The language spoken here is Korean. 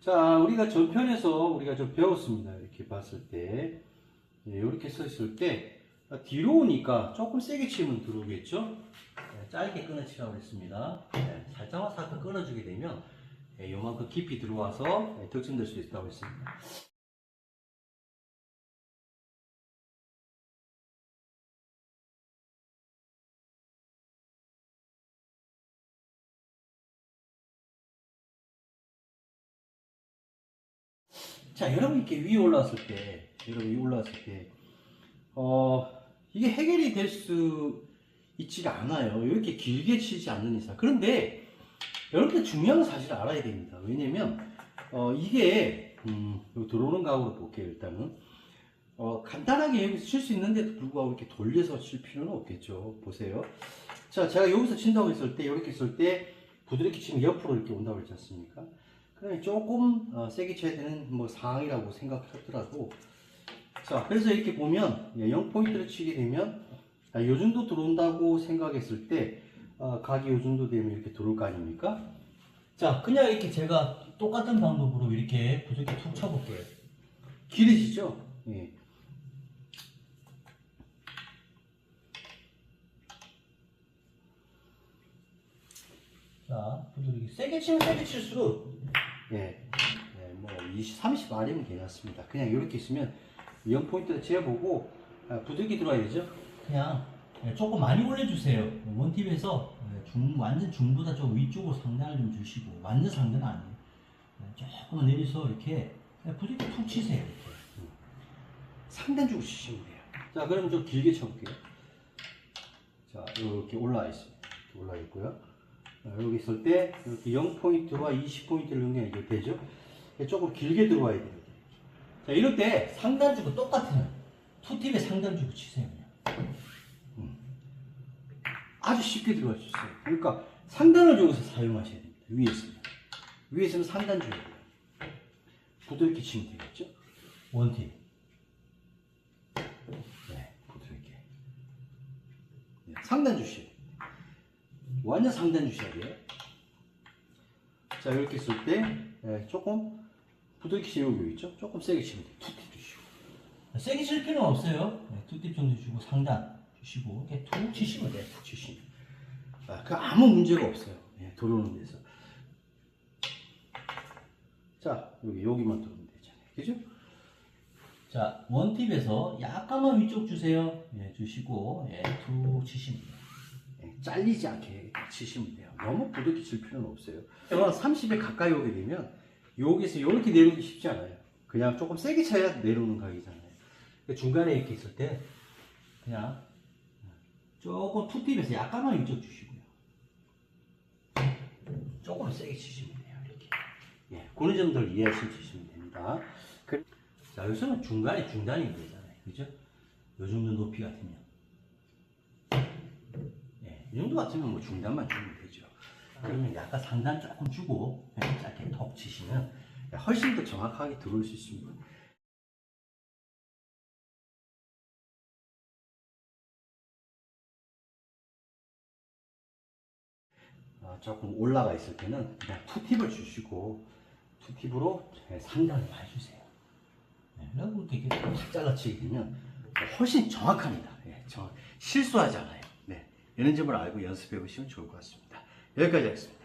자, 우리가 전편에서 우리가 좀 배웠습니다. 이렇게 봤을 때. 예, 이렇게 서 있을 때, 아, 뒤로 오니까 조금 세게 치면 들어오겠죠? 예, 짧게 끊어치라고 했습니다. 예, 살짝만 살짝 끊어주게 되면, 예, 요만큼 깊이 들어와서 예, 득점될 수 있다고 했습니다. 자, 여러분 이렇게 위에 올라왔을 때, 여러분 위에 올라왔을 때, 어, 이게 해결이 될 수 있지가 않아요. 이렇게 길게 치지 않는 이상. 그런데, 여러분들 중요한 사실을 알아야 됩니다. 왜냐면, 어, 이게, 음, 들어오는 각으로 볼게요, 일단은. 어, 간단하게 여기서 칠 수 있는데도 불구하고 이렇게 돌려서 칠 필요는 없겠죠. 보세요. 자, 제가 여기서 친다고 했을 때, 이렇게 했을 때, 부드럽게 치면 옆으로 이렇게 온다고 했지 않습니까? 그러면 조금 어, 세게 쳐야 되는 뭐 상황이라고 생각하더라도 자 그래서 이렇게 보면 0포인트를 치게 되면 아, 요 정도 들어온다고 생각했을 때 어, 각이 요 정도 되면 이렇게 들어올 거 아닙니까? 자 그냥 이렇게 제가 똑같은 방법으로 이렇게 부드럽게 툭 쳐볼게요 길어지죠? 예. 자, 부드럽게 세게 치면 세게 칠수록 예, 예, 뭐 20, 30 아니면 괜찮습니다. 그냥 이렇게 있으면 0포인트를 재보고 아, 부드럽게 들어와야 되죠. 그냥 예, 조금 많이 올려주세요. 원팁에서 예, 중, 완전 중보다 좀 위쪽으로 상단을 좀 주시고 완전 상단은 아니에요. 예, 조금 내려서 이렇게 부드럽게 툭 치세요. 이렇게. 음. 상단 주고 치시면 돼요. 자, 그럼 좀 길게 쳐볼게요. 자, 이렇게 올라와 있습니다. 올라와 있고요. 자, 여기 있을 때 이렇게 0포인트와 20포인트를 연결이 이게 되죠? 조금 길게 들어와야 돼요. 자, 이럴 때 상단주고 똑같아요. 투팁에 상단주고 치세요. 그냥. 음. 아주 쉽게 들어갈 수 있어요. 그러니까 상단을 여기서 사용하셔야 됩니다. 위에서. 위에서는 상단 줘야 돼요. 부드럽게 치면 되겠죠? 원팁. 네, 부드럽게. 네, 상단 주시요 완전 상단 주셔야 돼요. 자, 이렇게 쓸 때, 예, 조금 부드럽게 치는 거 있죠? 조금 세게 치면 돼요. 투팁 주시고. 세게 칠 필요는 없어요. 네, 투팁 정도 주시고, 상단 주시고, 이렇게 툭 치시면 돼요. 툭 치시면. 아, 그 아무 문제가 없어요. 예, 들어오는 데서. 자, 여기, 여기만 들어오면 되잖아요. 그죠? 자, 원팁에서 약간만 위쪽 주세요. 예, 주시고, 예, 툭 치시면 돼요. 예, 잘리지 않게 치시면 돼요. 너무 부드럽게 칠 필요는 없어요. 30에 가까이 오게 되면 여기서 이렇게 내려오기 쉽지 않아요. 그냥 조금 세게 쳐야 내려오는 각이잖아요. 그러니까 중간에 이렇게 있을 때 그냥 조금 투팁에서 약간만 위쪽 주시고요. 조금 세게 치시면 돼요. 이렇게. 예, 그런 점들 이해하시면 됩니다. 그- 자, 여기서는 중간에 중단이 되잖아요. 그죠? 요 정도 높이 같으면. 예, 이 정도 같으면 뭐 중단만 주면 되죠. 그러면 약간 상단 조금 주고 그냥 짧게 톡 치시면 훨씬 더 정확하게 들어올 수 있습니다. 아, 조금 올라가 있을 때는 그냥 투팁을 주시고 투팁으로 상단을 봐주세요. 네, 그리고 이렇게 탁 잘라치게 되면 훨씬 정확합니다. 예, 정- 실수하지 않아요. 네, 이런 점을 알고 연습해 보시면 좋을 것 같습니다. 여기까지 하겠습니다.